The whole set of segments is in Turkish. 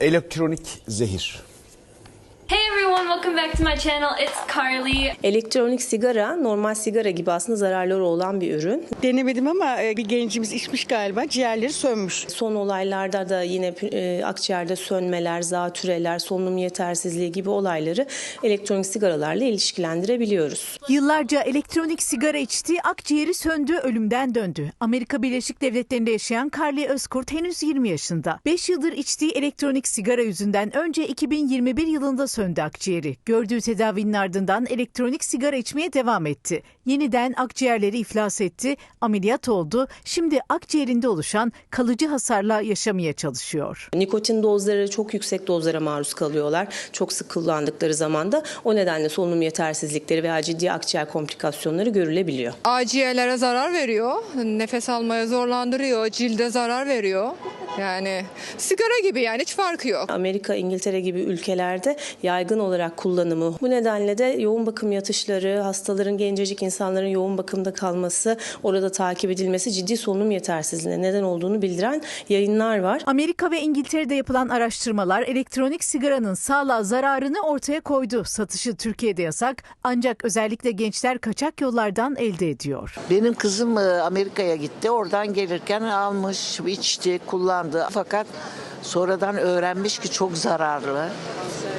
Elektronik zehir. Welcome back to my channel. It's Carly. Elektronik sigara normal sigara gibi aslında zararları olan bir ürün. Denemedim ama e, bir gencimiz içmiş galiba ciğerleri sönmüş. Son olaylarda da yine e, akciğerde sönmeler, zatüreler, solunum yetersizliği gibi olayları elektronik sigaralarla ilişkilendirebiliyoruz. Yıllarca elektronik sigara içti, akciğeri söndü, ölümden döndü. Amerika Birleşik Devletleri'nde yaşayan Carly Özkurt henüz 20 yaşında. 5 yıldır içtiği elektronik sigara yüzünden önce 2021 yılında söndü akciğeri. Gördüğü tedavinin ardından elektronik sigara içmeye devam etti. Yeniden akciğerleri iflas etti, ameliyat oldu. Şimdi akciğerinde oluşan kalıcı hasarla yaşamaya çalışıyor. Nikotin dozları çok yüksek dozlara maruz kalıyorlar. Çok sık kullandıkları zaman da o nedenle solunum yetersizlikleri veya ciddi akciğer komplikasyonları görülebiliyor. Akciğerlere zarar veriyor. Nefes almaya zorlandırıyor. Cilde zarar veriyor. Yani sigara gibi yani hiç farkı yok. Amerika, İngiltere gibi ülkelerde yaygın olarak kullanımı. Bu nedenle de yoğun bakım yatışları, hastaların, gencecik insanların yoğun bakımda kalması, orada takip edilmesi ciddi solunum yetersizliğine neden olduğunu bildiren yayınlar var. Amerika ve İngiltere'de yapılan araştırmalar elektronik sigaranın sağlığa zararını ortaya koydu. Satışı Türkiye'de yasak ancak özellikle gençler kaçak yollardan elde ediyor. Benim kızım e, Amerika'ya gitti. Oradan gelirken almış, içti, kullandı. alanda fakat sonradan öğrenmiş ki çok zararlı.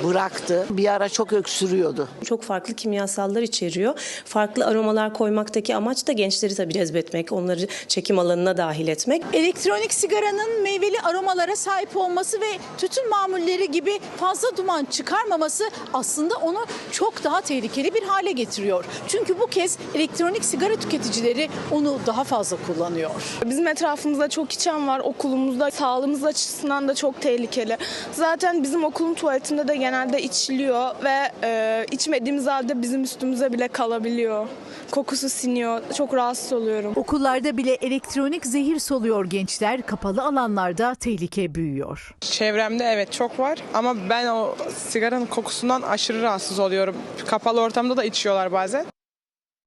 Bıraktı. Bir ara çok öksürüyordu. Çok farklı kimyasallar içeriyor. Farklı aromalar koymaktaki amaç da gençleri tabii cezbetmek, onları çekim alanına dahil etmek. Elektronik sigaranın meyveli aromalara sahip olması ve tütün mamulleri gibi fazla duman çıkarmaması aslında onu çok daha tehlikeli bir hale getiriyor. Çünkü bu kez elektronik sigara tüketicileri onu daha fazla kullanıyor. Bizim etrafımızda çok içen var okulumuzda. Sağlığımız açısından da çok tehlikeli. Zaten bizim okulun tuvaletinde de genelde içiliyor ve e, içmediğimiz halde bizim üstümüze bile kalabiliyor. Kokusu siniyor. Çok rahatsız oluyorum. Okullarda bile elektronik zehir soluyor gençler. Kapalı alanlarda tehlike büyüyor. Çevremde evet çok var ama ben o sigaranın kokusundan aşırı rahatsız oluyorum. Kapalı ortamda da içiyorlar bazen.